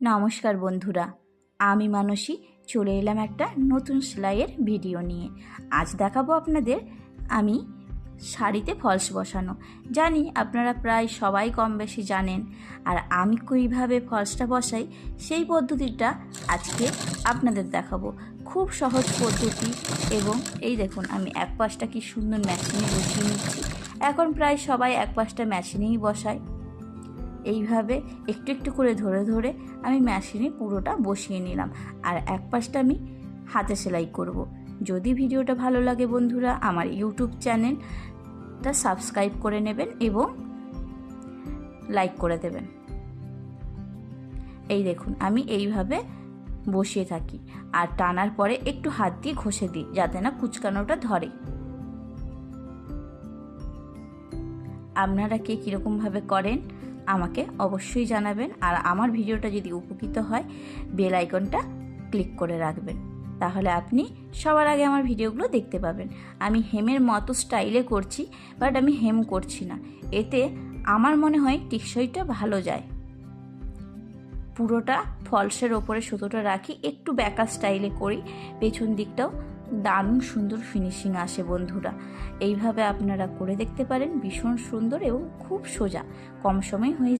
নমস্কার বন্ধুরা, আমি মানসী, চলে এলাম একটা নতুন সেলাইয়ের ভিডিও নিয়ে। আজ দেখাবো আপনাদের আমি শাড়িতে ফলস বসানো। জানি আপনারা প্রায় সবাই কম বেশি জানেন, আর আমি কীভাবে ফলসটা বসাই সেই পদ্ধতিটা আজকে আপনাদের দেখাবো। খুব সহজ পদ্ধতি এবং এই দেখুন, আমি এক পাশটা কি সুন্দর মেশিনে বসিয়ে নিচ্ছি। এখন প্রায় সবাই এক পাশটা মেশিনেই বসায়। এইভাবে একটু একটু করে ধরে ধরে আমি মেশিনে পুরোটা বসিয়ে নিলাম। আর এক পাশটা আমি হাতে সেলাই করব। যদি ভিডিওটা ভালো লাগে বন্ধুরা, আমার ইউটিউব চ্যানেলটা সাবস্ক্রাইব করে নেবেন এবং লাইক করে দেবেন। এই দেখুন, আমি এইভাবে বসিয়ে থাকি। আর টানার পরে একটু হাত দিয়ে ঘষে দিই, যাতে না কুচকানোটা ধরে। আপনারা কে কীরকমভাবে করেন? আমাকে অবশ্যই জানাবেন আর আমার ভিডিওটা যদি উপকৃত হয়, বেল আইকনটা ক্লিক করে রাখবেন। তাহলে আপনি সবার আগে আমার ভিডিওগুলো দেখতে পাবেন। আমি হেমের মতো স্টাইলে করছি, বাট আমি হেম করছি না। এতে আমার মনে হয় টিকসইটা ভালো যায়। পুরোটা ফলসের ওপরে সুতোটা রাখি, একটু ব্যাকা স্টাইলে করি, পেছন দিকটাও দারুণ সুন্দর ফিনিশিং আসে বন্ধুরা। এইভাবে আপনারা করে দেখতে পারেন। ভীষণ সুন্দর এবং খুব সোজা। কম সময় হয়ে